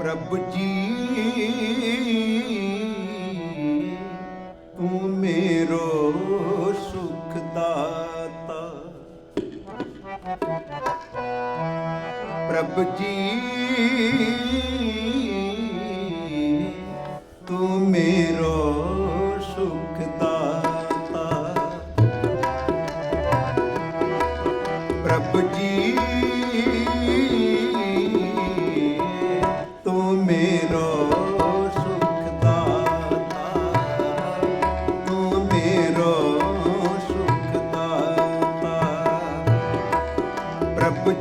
ਪ੍ਰਭ ਜੀ ਤੂੰ ਮੇਰੋ ਸੁਖ ਦਾਤਾ। ਪ੍ਰਭ ਜੀ ਤੂੰ ਮੇਰੋ ਸੁਖ ਦਾਤਾ। ਤੂੰ ਮੇਰੋ ਸੁਖ ਦਾਤਾ ਤੂੰ ਮੇਰੋ ਸੁਖ ਦਾਤਾ ਪ੍ਰਭ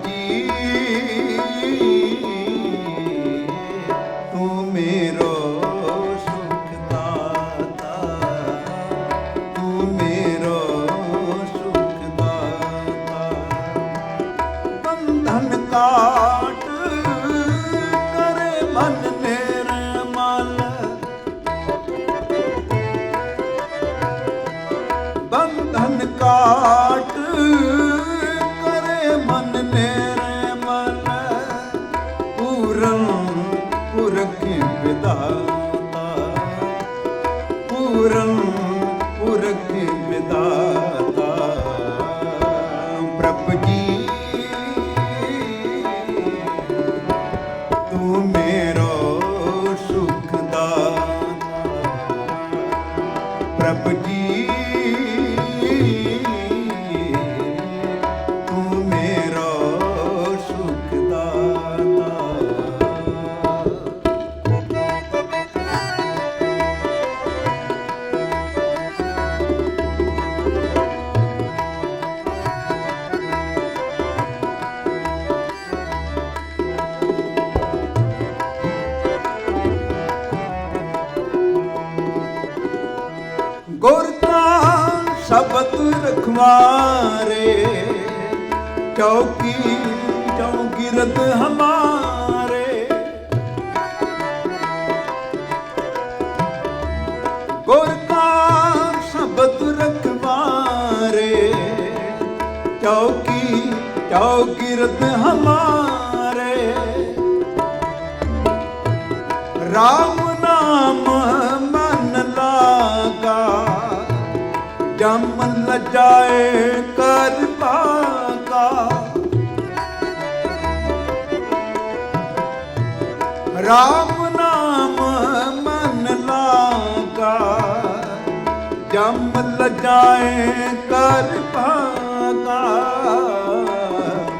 Oh. ਗੁਰ ਕਾ ਸ਼ਬਦ ਰਖਵਾਰੇ, ਚੌਕੀ ਚੌਕਿਰਤ ਹਮਾਰੇ। ਗੁਰ ਕਾ ਸ਼ਬਦ ਰਖਵਾਰੇ, ਚੌਕੀ ਚੌਕਿਰਤ ਹਮਾਰੇ। ਰਾਮ ਜਮ ਲਜਾਏ ਕਰ ਪਾਗਾ। ਰਾਮ ਨਾਮ ਮਨ ਲਾਗਾ। ਜਮ ਲਜਾਏ ਕਰ ਪਾਗਾ।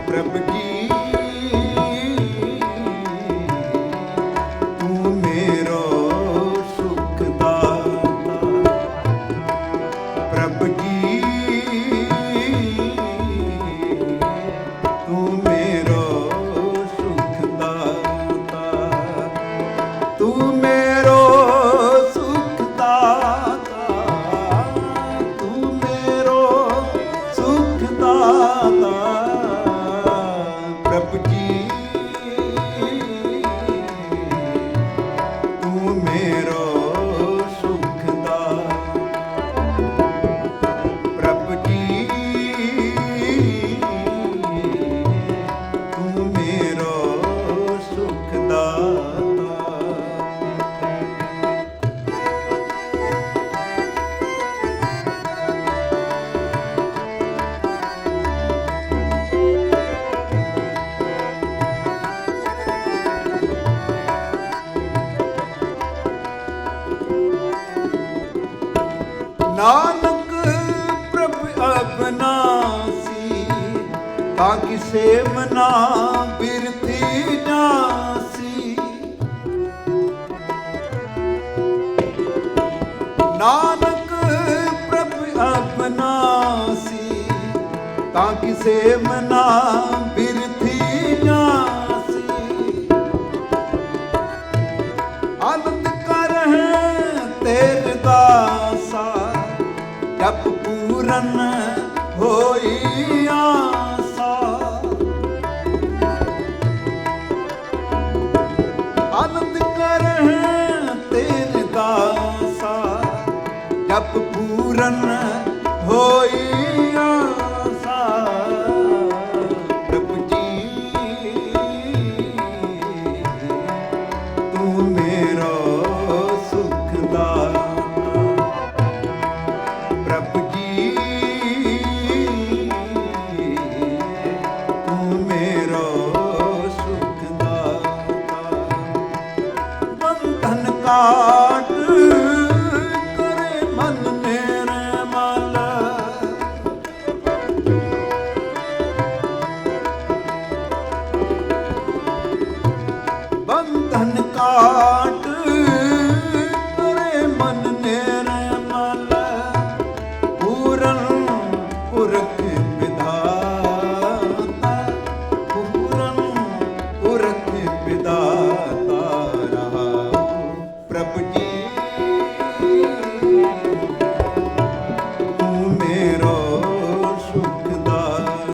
ਪ੍ਰਭ ਜੀ ਨਾਨਕ ਪ੍ਰਭ ਅਬਨਾਸੀ ਤਾਂ ਕਿਸੇ ਮਨਾ ਬਿਰਥੀ ਜਾਸੀ ਨਾਨਕ ਪ੍ਰਭ ਅਬਨਾਸੀ ਤਾਂ ਕਿਸੇ ਮਨਾ ਪੂਰਨ ਹੋਈ ਆਸਾ ਅਨੰਦ ਕਰਹਿ ਤੇਰੇ ਦਾਸਾ ਜਪ ਪੂਰਨ ਹੋਈ